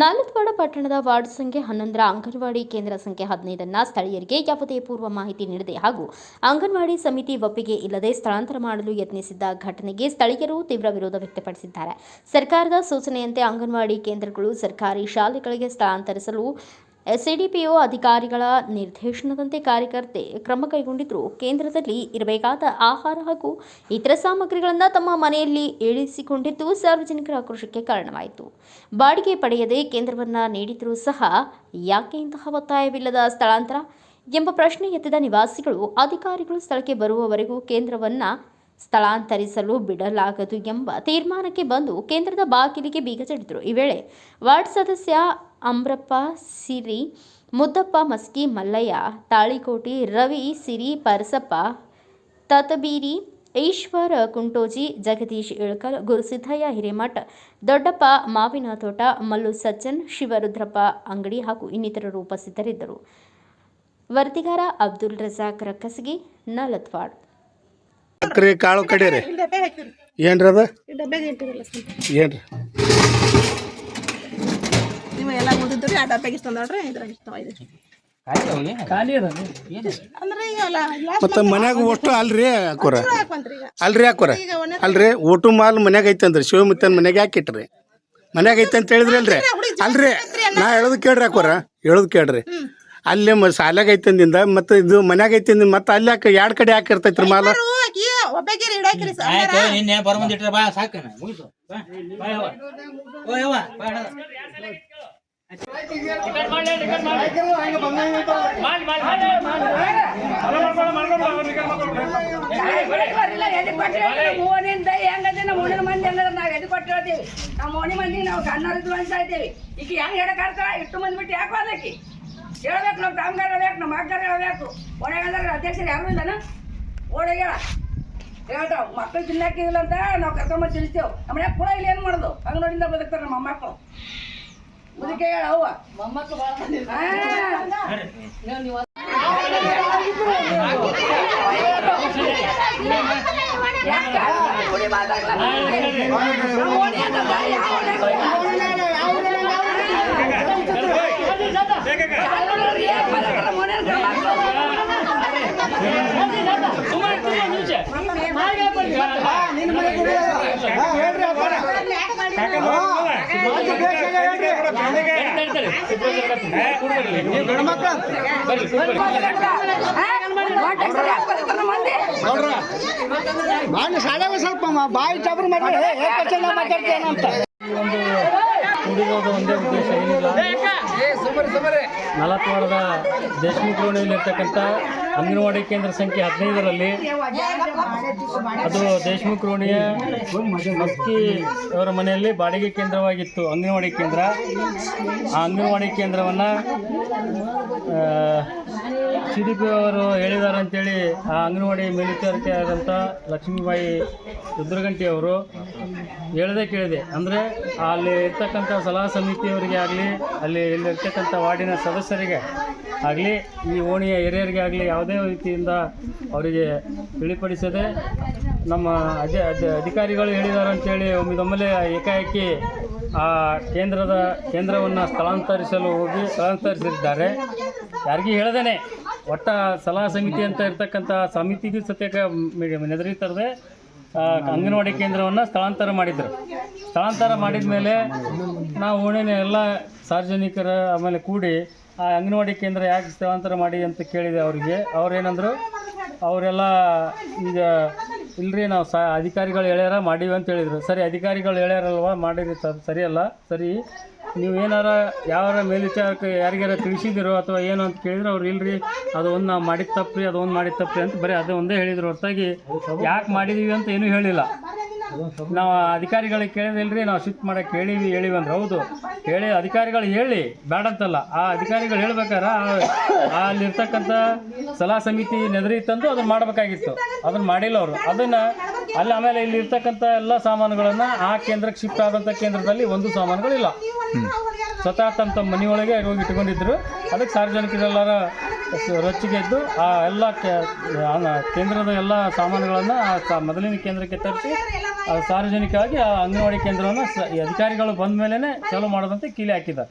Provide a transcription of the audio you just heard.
ನಾಲತ್ವಾಡ ಪಟ್ಟಣದ ವಾರ್ಡ್ ಸಂಖ್ಯೆ ಹನ್ನೊಂದರ ಅಂಗನವಾಡಿ ಕೇಂದ್ರ ಸಂಖ್ಯೆ ಹದಿನೈದನ್ನ ಸ್ಥಳೀಯರಿಗೆ ಯಾವುದೇ ಪೂರ್ವ ಮಾಹಿತಿ ನೀಡದೆ ಹಾಗೂ ಅಂಗನವಾಡಿ ಸಮಿತಿ ಒಪ್ಪಿಗೆ ಇಲ್ಲದೆ ಸ್ಥಳಾಂತರ ಮಾಡಲು ಯತ್ನಿಸಿದ್ದ ಘಟನೆಗೆ ಸ್ಥಳೀಯರು ತೀವ್ರ ವಿರೋಧ ವ್ಯಕ್ತಪಡಿಸಿದ್ದಾರೆ. ಸರ್ಕಾರದ ಸೂಚನೆಯಂತೆ ಅಂಗನವಾಡಿ ಕೇಂದ್ರಗಳು ಸರ್ಕಾರಿ ಶಾಲೆಗಳಿಗೆ ಸ್ಥಳಾಂತರಿಸಲು ಎಸ್ಎಡಿಪಿಒ ಅಧಿಕಾರಿಗಳ ನಿರ್ದೇಶನದಂತೆ ಕಾರ್ಯಕರ್ತೆ ಕ್ರಮ ಕೈಗೊಂಡಿದ್ರು ಕೇಂದ್ರದಲ್ಲಿ ಇರಬೇಕಾದ ಆಹಾರ ಹಾಗೂ ಇತರ ಸಾಮಗ್ರಿಗಳನ್ನು ತಮ್ಮ ಮನೆಯಲ್ಲಿ ಇಳಿಸಿಕೊಂಡಿದ್ದು ಸಾರ್ವಜನಿಕರ ಆಕ್ರೋಶಕ್ಕೆ ಕಾರಣವಾಯಿತು. ಬಾಡಿಗೆ ಪಡೆಯದೆ ಕೇಂದ್ರವನ್ನು ನೀಡಿದರೂ ಸಹ ಯಾಕೆ ಇಂತಹ ಒತ್ತಾಯವಿಲ್ಲದ ಸ್ಥಳಾಂತರ? ಎಂಬ ಪ್ರಶ್ನೆ ಎತ್ತಿದ ನಿವಾಸಿಗಳು ಅಧಿಕಾರಿಗಳು ಸ್ಥಳಕ್ಕೆ ಬರುವವರೆಗೂ ಕೇಂದ್ರವನ್ನು ಸ್ಥಳಾಂತರಿಸಲು ಬಿಡಲಾಗದು ಎಂಬ ತೀರ್ಮಾನಕ್ಕೆ ಬಂದು ಕೇಂದ್ರದ ಬಾಗಿಲಿಗೆ ಬೀಗ ಜಡಿದರು ಈ ವೇಳೆ ವಾರ್ಡ್ ಸದಸ್ಯ ಅಮ್ರಪ್ಪ ಸಿರಿ ಮುದ್ದಪ್ಪ ಮಸ್ಕಿ ಮಲ್ಲಯ್ಯ ತಾಳಿಕೋಟಿ ರವಿ ಸಿರಿ ಪರಸಪ್ಪ ತತಬೀರಿ ಈಶ್ವರ ಕುಂಟೋಜಿ ಜಗದೀಶ್ ಇಳಕಲ್ ಗುರುಸಿದ್ದಯ್ಯ ಹಿರೇಮಠ ದೊಡ್ಡಪ್ಪ ಮಾವಿನ ತೋಟ ಮಲ್ಲು ಸಜ್ಜನ್ ಶಿವರುದ್ರಪ್ಪ ಅಂಗಡಿ ಹಾಗೂ ಇನ್ನಿತರರು ಉಪಸ್ಥಿತರಿದ್ದರು. ವರದಿಗಾರ ಅಬ್ದುಲ್ ರಜಾಕ್ ರಕ್ಕಸಗಿ ನಲತ್ವಾಡ್. ಕಾಳು ಕಡೀರಿ. ಏನ್ರಿ ಅದ? ಏನ್ರಿ? ಎಲ್ಲ ಮುಗಿದ್ರಿ ಆ ಡಬ್ಬೆಗೆ ಇಷ್ಟ ನೋಡ್ರಿ ಇದ್ರಾಗ ಇಷ್ಟ ಇದು. ಅಂದ್ರೆ ಈಗ ಅಲ್ಲ ಲಾಸ್ಟ್ ಮತ್ತು ಮನ್ಯಾಗ ಅಲ್ರಿ ಹಾಕೋರ ಈಗ. ಅಲ್ರಿ ಹಾಕೋರ ಅಲ್ರಿ ಊಟ ಮಾಲ್ ಮನ್ಯಾಗ ಐತಂದ್ರಿ ಶಿವಮುತ್ತನ ಮನ್ಯಾಗ ಯಾಕೆ ಇಟ್ರಿ? ಮನ್ಯಾಗ ಐತೆ ಅಂತ ಹೇಳಿದ್ರಿ ಅಲ್ರಿ? ಅಲ್ರಿ ನಾ ಹೇಳೋದು ಕೇಳ್ರಿ ಹಾಕೋರ ಹೇಳೋದು ಕೇಳ್ರಿ. ಅಲ್ಲಿ ಮ ಸಾಲಾಗ ಐತಂದಿಂದ ಮತ್ತೆ ಇದು ಮನ್ಯಾಗ ಐತಂದ ಮತ್ತೆ ಅಲ್ಲಿ ಯಾಕೆ ಎರಡು ಕಡೆ ಹಾಕಿರ್ತೈತ್ರಿ ಮಾಲ್? ಮಾಲ ಯಾರು ಆಕಿ ಒಬ್ಬಾಕಿ ಇಡಾಕಿರಿ ಆಯ್ತು ನಿನ್ನೆ ಬರ್ಬಂದಿಟ್ರೆ ಬಾ ಮುಗಿತು. ಬಾ ಬಾ ಯವ್ವ. ಓ ಯವ್ವ ಬಾ ಹೇಳ. ಹೆಂಗದೆ ನಮ್ಮ ಓಣಿನ ಮಂದಿ ಹೆಂಗದ ನಾವು ಎಲ್ಲಿ ಕೊಟ್ಟಿರ್ತೀವಿ ನಮ್ಮ ಓಣಿ ಮಂದಿ ನಾವು ಕಣ್ಣರಿದ್ರು ಅಂತ ಇದ್ದೀವಿ ಈಗ ಹೆಂಗ್ ಹೇಳಕ್ಕಾಗ್ತಾರ ಇಷ್ಟು ಮಂದಿ ಬಿಟ್ಟು ಯಾಕೆ ಹೋದಕ್ಕೆ ಹೇಳ್ಬೇಕು ನಮ್ಮ ಕಾಮಗಾರ ಹೇಳ್ಬೇಕು ನಮ್ಮ ಅಗ್ಗಾರ ಹೇಳ್ಬೇಕು ಓಣ್ಯಾಗಂದ್ರೆ ಅಧ್ಯಕ್ಷರು ಯಾರು ಇಲ್ಲನ ಓಣಿಗೆ ಹೇಳ ಹೇಳ್ತಾವ ಮಕ್ಕಳು ತಿನ್ನಕ್ಕಿಲ್ಲ ಅಂತ ನಾವು ಕರ್ಕೊಂಬಂದು ತಿನ್ನಿಸ್ತೇವೆ ನಮ್ಮ ಕೂಡ ಇಲ್ಲಿ ಏನು ಮಾಡೋದು ಅಂಗನವಾಡಿಯಿಂದ ಬದುಕ್ತಾರೆ ನಮ್ಮ ಮೊಮ್ಮಕ್ಕಳು ಮುದುಕೆ ಹೇಳ ಅವ್ವ ಮಂದಿ ಸ್ವಲ್ಪ ಬಾಯಿ ಚಾಪರ್ ಮಾಡಿ ಕುಡಿಯೋದು ಒಂದೇ ಉದ್ದೇಶ ಏನಿಲ್ಲ ದೇಶಮುಖ ರೋಣಿಯಲ್ಲಿರ್ತಕ್ಕಂಥ ಅಂಗನವಾಡಿ ಕೇಂದ್ರ ಸಂಖ್ಯೆ ಹದಿನೈದರಲ್ಲಿ ಅದು ದೇಶಮುಖ ರೋಣಿಯ ಮಸ್ಕಿ ಅವರ ಮನೆಯಲ್ಲಿ ಬಾಡಿಗೆ ಕೇಂದ್ರವಾಗಿತ್ತು, ಅಂಗನವಾಡಿ ಕೇಂದ್ರ. ಆ ಅಂಗನವಾಡಿ ಕೇಂದ್ರವನ್ನು ಸಿ ಡಿ ಪಿ ಅವರು ಹೇಳಿದ್ದಾರೆ ಅಂತೇಳಿ ಆ ಅಂಗನವಾಡಿ ಮೇಲ್ವಿಚಾರಕಿ ಆದಂಥ ಲಕ್ಷ್ಮೀಬಾಯಿ ರುದ್ರಗಂಟಿ ಅವರು ಹೇಳದೆ ಕೇಳಿದೆ. ಅಂದರೆ ಅಲ್ಲಿ ಇರ್ತಕ್ಕಂಥ ಸಲಹಾ ಸಮಿತಿಯವರಿಗೆ ಆಗಲಿ, ಅಲ್ಲಿ ಇಲ್ಲಿರ್ತಕ್ಕಂಥ ವಾರ್ಡಿನ ಸದಸ್ಯರಿಗೆ ಆಗಲಿ, ಈ ಓಣಿಯ ಹಿರಿಯರಿಗೆ ಆಗಲಿ ಯಾವುದೇ ರೀತಿಯಿಂದ ಅವರಿಗೆ ತಿಳಿಪಡಿಸದೆ ನಮ್ಮ ಅಜ ಅಧ- ಅಧಿಕಾರಿಗಳು ಹೇಳಿದ್ದಾರೆ ಅಂತೇಳಿ ಒಮ್ಮಿದೊಮ್ಮೆಲೆ ಏಕಾಏಕಿ ಆ ಕೇಂದ್ರದ, ಕೇಂದ್ರವನ್ನು ಸ್ಥಳಾಂತರಿಸಲು ಹೋಗಿ ಸ್ಥಳಾಂತರಿಸಿದ್ದಾರೆ. ಯಾರಿಗೂ ಹೇಳದೇನೆ, ಒಟ್ಟ ಸಲಹಾ ಸಮಿತಿ ಅಂತ ಇರ್ತಕ್ಕಂಥ ಸಮಿತಿಗೂ ಸತ್ಯಕ ನೆದರಿ ತರದೆ ಅಂಗನವಾಡಿ ಕೇಂದ್ರವನ್ನು ಸ್ಥಳಾಂತರ ಮಾಡಿದ್ರು. ಸ್ಥಳಾಂತರ ಮಾಡಿದ ಮೇಲೆ ನಾವು ಓಣಿನ ಎಲ್ಲ ಸಾರ್ವಜನಿಕರ ಆಮೇಲೆ ಕೂಡಿ ಆ ಅಂಗನವಾಡಿ ಕೇಂದ್ರ ಯಾಕೆ ಸ್ಥಳಾಂತರ ಮಾಡಿ ಅಂತ ಕೇಳಿದೆ ಅವರಿಗೆ. ಅವ್ರೇನಂದ್ರು, ಅವರೆಲ್ಲ ಈಗ ಇಲ್ರಿ ನಾವು ಸ ಅಧಿಕಾರಿಗಳು ಹೇಳ್ಯಾರ ಮಾಡೀವಿ ಅಂತ ಹೇಳಿದರು. ಸರಿ, ಅಧಿಕಾರಿಗಳು ಹೇಳ್ಯಾರಲ್ವ, ಮಾಡಿರಿ ಸರಿಯಲ್ಲ, ಸರಿ. ನೀವು ಏನಾರ ಯಾವಾರ ಮೇಲ್ವಿಚಾರಕ್ಕೆ ಯಾರಿಗಾರ ತಿಳಿಸಿದಿರೋ ಅಥವಾ ಏನು ಅಂತ ಕೇಳಿದ್ರೆ ಅವ್ರು ಇಲ್ರಿ ಅದು ಒಂದು ನಾವು ಮಾಡಿದ ತಪ್ಪ್ರಿ ಅದು ಒಂದು ಮಾಡಿದ ತಪ್ಪ್ರಿ ಅಂತ ಬರೀ ಅದು ಒಂದೇ ಹೇಳಿದ್ರು ಹೊರತಾಗಿ. ಯಾಕೆ ಮಾಡಿದೀವಿ ಅಂತ ಏನೂ ಹೇಳಿಲ್ಲ. ನಾವು ಅಧಿಕಾರಿಗಳಿಗೆ ಕೇಳಿದಿಲ್ರಿ ನಾವು ಶಿಫ್ಟ್ ಮಾಡಕ್ಕೆ ಹೇಳಿವಿ ಹೇಳಿವಿ ಅಂದ್ರೆ ಹೌದು. ಹೇಳಿ ಅಧಿಕಾರಿಗಳು ಹೇಳಿ ಬೇಡಂತಲ್ಲ ಆ ಅಧಿಕಾರಿಗಳು ಹೇಳ್ಬೇಕಾರೆ ಅಲ್ಲಿರ್ತಕ್ಕಂಥ ಸಲಹಾ ಸಮಿತಿ ನೆದರಿ ತಂದು ಅದನ್ನು ಮಾಡಬೇಕಾಗಿತ್ತು. ಅದನ್ನು ಮಾಡಿಲ್ಲ ಅವರು. ಅದನ್ನು ಅಲ್ಲಿ ಆಮೇಲೆ ಇಲ್ಲಿ ಇರ್ತಕ್ಕಂಥ ಎಲ್ಲ ಸಾಮಾನುಗಳನ್ನು ಆ ಕೇಂದ್ರಕ್ಕೆ ಶಿಫ್ಟ್ ಆದಂಥ ಕೇಂದ್ರದಲ್ಲಿ ಒಂದು ಸಾಮಾನುಗಳಿಲ್ಲ. ಸ್ವತಃ ತಮ್ಮ ತಮ್ಮ ಮನೆಯೊಳಗೆ ಹೋಗಿ ಇಟ್ಕೊಂಡಿದ್ರು. ಅದಕ್ಕೆ ಸಾರ್ವಜನಿಕರೆಲ್ಲರ ರೊಚ್ಚಿಗೆದ್ದು ಆ ಎಲ್ಲ ಕೇಂದ್ರದ ಎಲ್ಲ ಸಾಮಾನುಗಳನ್ನು ಆ ಮೊದಲಿನ ಕೇಂದ್ರಕ್ಕೆ ತರಿಸಿ ಸಾರ್ವಜನಿಕವಾಗಿ ಆ ಅಂಗನವಾಡಿ ಕೇಂದ್ರವನ್ನು ಅಧಿಕಾರಿಗಳು ಬಂದ ಮೇಲೇ ಚಾಲೂ ಮಾಡೋದಂತೆ ಕೀಲಿ ಹಾಕಿದ್ದಾರೆ.